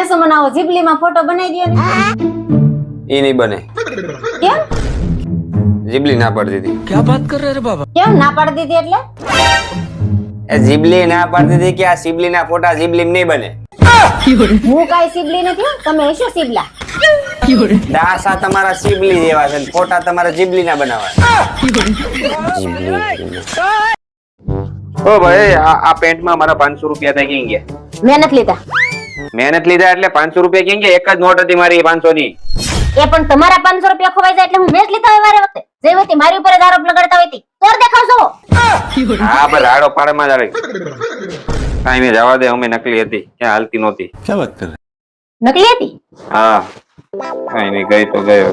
કેસો બનાવો જીબલીમાં ફોટો બનાવી દો ને. એ નહીં બને. કેમ? જીબલી ના પાડી દીધી. કેમ? ના પાડી દીધી એટલે? એ જીબલી ના પાડી દીધી કે આ શિબલી ના ફોટા જીબલી નહીં બને. હું કાંઈ સીબલી નથી તમે હશો સીબલા દાસા તમારા શિબલી જેવા છે ફોટા તમારા જીબલી ના બનાવવા. ઓ ભાઈ આ આ પેન્ટમાં મારા પાંચસો રૂપિયા થઈ ગયા? મેં નથી લીધા. મહેનત લીધા એટલે પાંચસો રૂપિયા કેમ કે એક જ નોટ હતી મારી પાંચસો ની એ પણ તમારા પાંચસો રૂપિયા ખોવાઈ જાય એટલે હું મેચ લીધા હોય વારે વખતે. જે વખતે મારી ઉપર જ આરોપ લગાડતા હોય તોર દેખાવશો હા બસ આડો પાડે માં જ આવે. કાઈ જવા દે અમે નકલી હતી ક્યાં હાલતી નહોતી. ક્યાં વાત કરે? નકલી હતી? હા કાઈ નહીં ગઈ તો ગયો.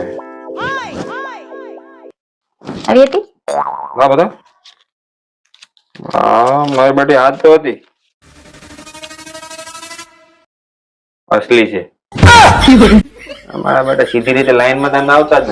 આવી હતી? હા બધા? હા મારી બેટી હાથ તો હતી અસલી છે. અમારા બેટા સીધી રીતે લાઈનમાં તમે આવતા જ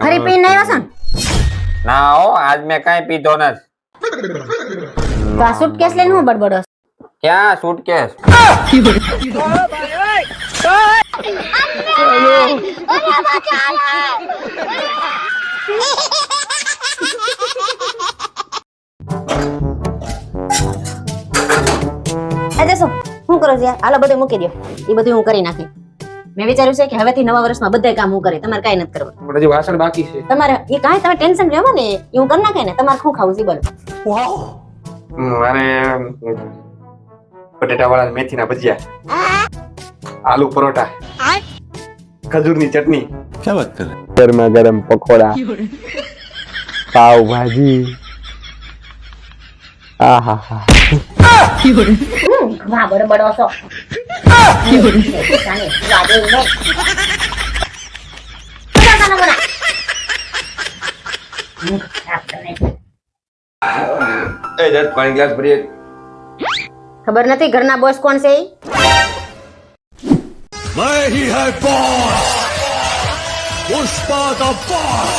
ફરી પીને આવ્યા છો ના હો આજ મેં કાંઈ પીધો નથી. તો આ suitcase લઈને હું બડબડો ક્યાં સુટકેસ શું કરો છો? યાર? હાલો બધું મૂકી દો એ બધું હું કરી નાખી મેં વિચાર્યું છે કે હવેથી નવા વર્ષમાં બધા કામ હું કરે. તમારે કાંઈ નથી કરવું પણ હજી વાસણ બાકી છે. તમારે એ કાંઈ તમે ટેન્શન લેવો ને એ હું કરી નાખે ને તમારે શું ખાવું છે બોલો. મારે બટેટા વાળા મેથી ના ભજીયા. આલુ પરોઠા. ખજૂરની ચટણી. ક્યાં વાત કરે? ગરમા ગરમ પકોડા. પાવ ભાજી. આહા હા. વાહ બડો છો વાહ એ જત પાણી ગ્લાસ ભરી ખબર નથી ઘરના બોસ કોણ છે ઈ? मैं ही है बॉस पुष्पा का बॉस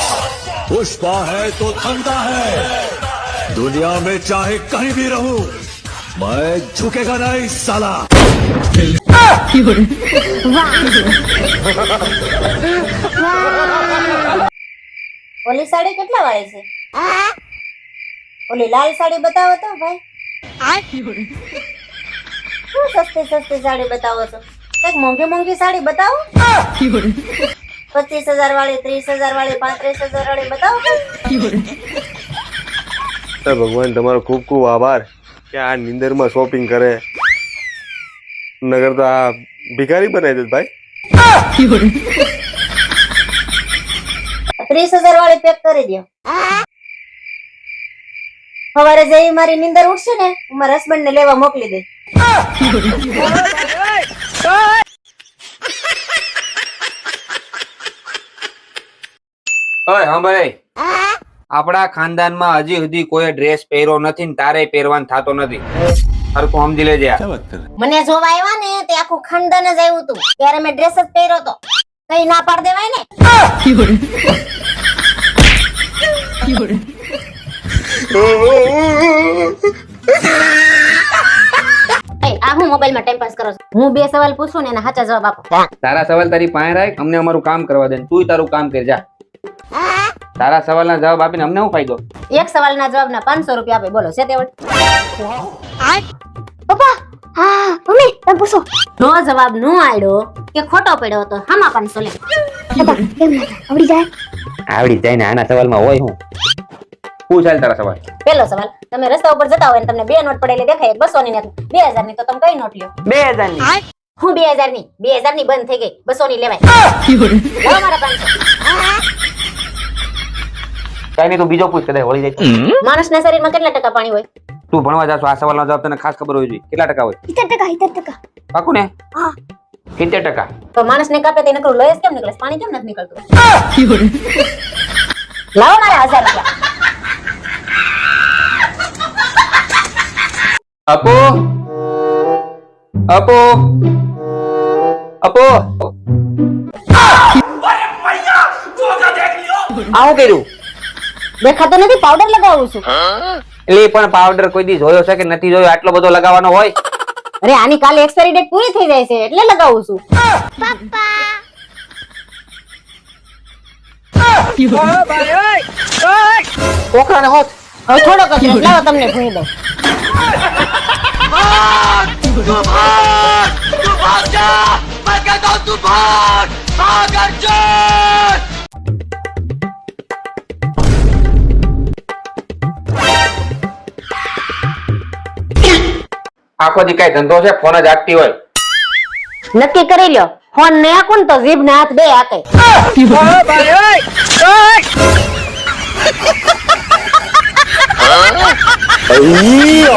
पुष्पा है तो ठंडा है दुनिया में चाहे कहीं भी रहूं मैं झुकेगा नहीं साला ઓલી સાડી કેટલા વાળી છે ઓલી લાલ સાડી બતાવો તો ભાઈ. શું સસ્તી સસ્તી સાડી બતાવો છો? કંઈક મોંઘી મોંઘી સાડી બતાવો. પચીસ હજાર વાળી ત્રીસ હજાર વાળી પાંત્રીસ હજાર વાળી બતાવો ભગવાન તમારો ખૂબ ખૂબ આભાર કે આ નિંદરમાં શોપિંગ કરે. નગર તો આ ભિખારી બનાવી દે ભાઈ. ત્રીસ હજાર વાળી પેક કરી દો સવારે જઈ મારી નિંદર ઉઠશે ને હું મારા હસબન્ડ ને લેવા મોકલી દે ઓય હા ભાઈ. આપણા ખાનદાનમાં હજી સુધી કોઈ ડ્રેસ પહેર્યો નથી ને તારે પહેરવાનું થતો નથી. સરખું સમજી લેજે મને જોવા આવ્યા ને તે આખું ખાનદાન જ આવ્યું હતું. ત્યારે મેં ડ્રેસ જ પહેર્યો તો. કઈ ના પાડ દેવાય ને? હું મોબાઈલમાં ટાઈમ પાસ કરો હું બે સવાલ પૂછું ને એના સાચા જવાબ આપો. તારા સવાલ તારી પાસે રાખ અમને અમારું કામ કરવા દે તું તારું કામ કર જા. તારા સવાલના જવાબ આપીને અમને શું ફાયદો? એક સવાલના જવાબના પાંચસો રૂપિયા આપે બોલો છે તેવડ પપ્પા હા મમ્મી તમે પૂછો. નો જવાબ નો આડ્યો કે ખોટો પડ્યો હતો હામાં પાંચસો લે. આવડી જાય? આવડી જાય ને આના સવાલમાં હોય શું પૂછ હાલ તારા સવાલ પેલો સવાલ તમે રસ્તા ઉપર જતા હોય ને તમને બે નોટ પડેલી દેખાય એક બસો ની ને એક બે હજારની તો તમે કઈ નોટ લ્યો? બે હજારની હું બે હજારની બે હજારની બંધ થઈ ગઈ બસો ની લેવાય મારા કઈ નહીં તું બીજો પૂછ કદાચ વળી જાય. માણસના શરીરમાં કેટલા ટકા પાણી હોય? તું ભણવા જાશો આ સવાલનો જવાબ તને ખાસ ખબર હોવી જોઈએ. કેટલા ટકા હોય? સિત્તેર ટકા સિત્તેર ટકા. પાકું ને સિત્તેર ટકા. તો માણસ ને કાપે તો નકરું લોયસ કેમ નીકળે? પાણી કેમ નથી નીકળતું? લાવો મારા હજાર રૂપિયા. અપો અપો અપો આવું કર્યું દેખાતો નથી પાવડર લગાવું છું. એટલે એ પણ પાવડર કોઈ દી જોયો છે કે નથી જોયો? આટલો બધો લગાવવાનો હોય? અરે આની કાલે એક્સપાયરી ડેટ પૂરી થઈ જાય છે એટલે લગાવું છું. કોકરાને હોત. હવે થોડોક જ લાવો તમને ભૂઈ દઉં આખો દી કઈ ધંધો છે? ફોન જ આપતી હોય. નક્કી કરી લ્યો. ફોન ને આખું ને તો જીભ ને હાથ બે હાથે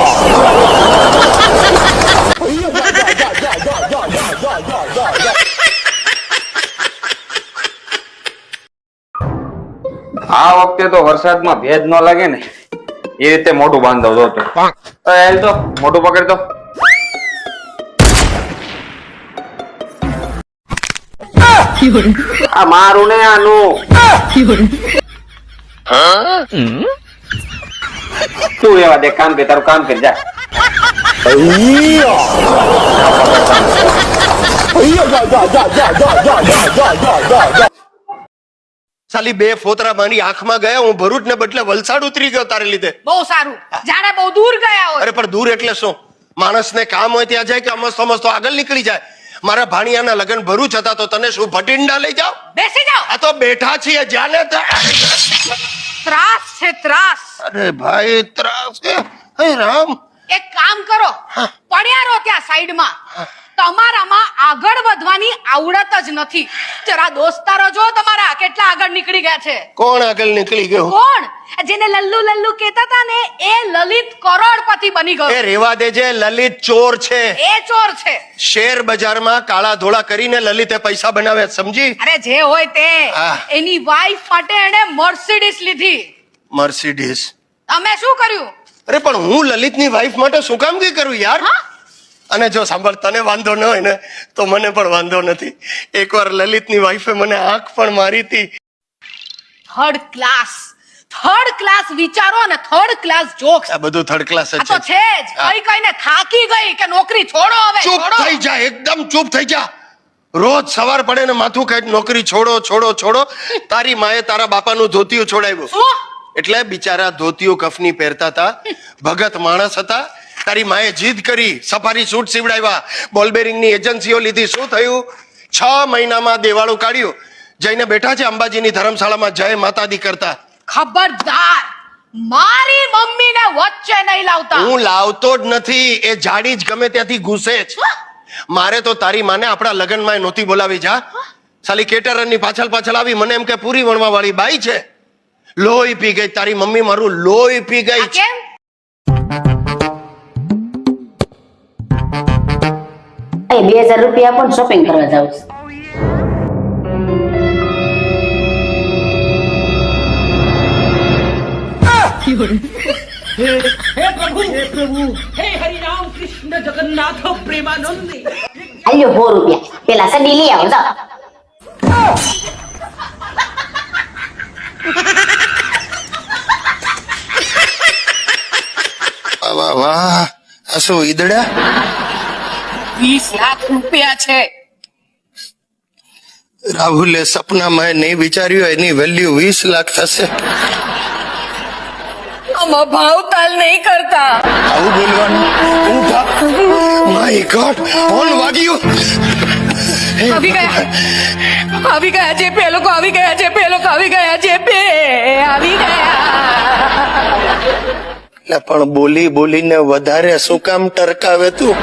આ વખતે તો વરસાદમાં ભેજ ન લાગે ને. એ રીતે મોઢું બાંધો જો તો. એ તો મોઢું પકડ તો. આ મારું ને આનું. તું એવા દે? કામ કે તારું કામ કરી જા. સાલી બે ફોતરા મારી આંખમાં ગયા હું ભરૂચ ને બદલે વલસાડ ઉતરી ગયો તારે લીધે. બહુ સારું. જાણે બહુ દૂર ગયા હોય. અરે પણ દૂર એટલે શું? માણસને કામ હોય ત્યાં જાય કે અમસ્તો અમસ્તો આગળ નીકળી જાય? મારા ભાણિયાના લગ્ન ભરૂચ હતા તો તને શું ભટિંડા લઈ જાઓ? બેસી જાઓ. આ તો બેઠા છીએ જાને. ત્રાસ છે ત્રાસ. અરે ભાઈ ત્રાસ કે હે રામ. એક કામ કરો. પડ્યા રહો ત્યાં સાઈડમાં. તમારામાં આગળ વધવાની આવડત જ નથી. જરા દોસ્તારો જો તમારા કેટલા આગળ નીકળી ગયા છે? કોણ આગળ નીકળી ગયો? કોણ? જેને લલ્લુ લલ્લુ કહેતા હતા ને એ લલિત કરોડપતિ બની એ ગયો રેવા દેજે લલિત ચોર છે. એ ચોર છે. શેર બજારમાં કાળા ધોળા કરીને લલિતે પૈસા બનાવે સમજી? અરે જે હોય તે. એની વાઈફ માટે એને મર્સિડીસ લીધી. મર્સિડીઝ તમે શું કર્યું? અરે પણ હું લલિતની વાઈફ માટે શું કામ કઈ કરું યાર? અને જો સાંભળ તને વાંધો ન હોય ને તો મને પણ વાંધો નથી. એકવાર લલિતની વાઈફે મને આંખ પણ મારી હતી. થર્ડ ક્લાસ થર્ડ ક્લાસ વિચારો અને થર્ડ ક્લાસ જોક્સ આ બધું થર્ડ ક્લાસ જ તો છે. જ. કઈ કઈને થાકી ગઈ કે નોકરી છોડો હવે ચૂપ થઈ જા એકદમ ચૂપ થઈ જા. રોજ સવાર પડે ને માથું ખાઈ નોકરી છોડો છોડો છોડો. તારી માએ તારા બાપાનું ધોતિયું છોડાવ્યું. શું? એટલે બિચારા ધોતીઓ કફની પહેરતા હતા ભગત માણસ હતા. તારી માએ જીદ કરી સફારી સૂટ સીવડાવ્યા. બોલબેરિંગની એજન્સીઓ લીધી. શું થયું? છ મહિનામાં દેવાળું કાઢ્યું. જઈને બેઠા છે અંબાજીની ધર્મશાળામાં. જય માતાદી કરતા. ખબરદાર. મારી મમ્મીને વચ્ચે નહીં લાવતા. હું લાવતો જ નથી. એ જાડી જ ગમે ત્યાંથી ઘૂસે જ. મારે તો તારી માને આપણા લગ્નમાં નહોતી બોલાવી જા. સાલી કેટરનની પાછળ પાછળ આવી. મને એમ કે પૂરી વણવા વાળી બાઈ છે. લોહી પી ગઈ તારી મમ્મી મારું લોહી પી ગઈ. કેમ? એ બે હજાર રૂપિયા પણ શોપિંગ કરવા જાઉં છું. આલ્યો 4 રૂપિયા. પેલા સડી લઈ આવો જાઓ. વાહ વાહ. આ શું ઈદડા? વીસ લાખ રૂપિયા છે. રાહુલે સપનામાં નહીં વિચાર્યું એની વેલ્યુ વીસ લાખ થશે. આમાં ભાવતાલ નહીં કરતા. આવું બોલવાનું? માય ગોડ ફોન વાગ્યું. આવી ગયા. આવી ગયા છે લોકો આવી ગયા છે લોકો આવી ગયા છે પે આવી ગયા. એટલે પણ બોલી બોલીને વધારે શું કામ ટરકાવે તું?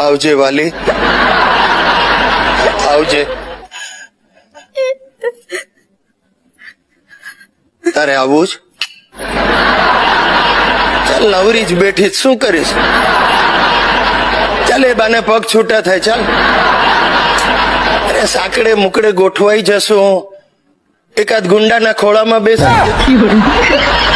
આવજે વાલી. આવજે. તારે આવું જ? ચાલ, નવરી જ બેઠી શું કરીશ? ચાલ, એ બાને પગ છૂટા થાય, ચાલ. અરે, સાંકડે મુકડે ગોઠવાઈ જશું. એકાદ ગુંડાના ખોળામાં બેસી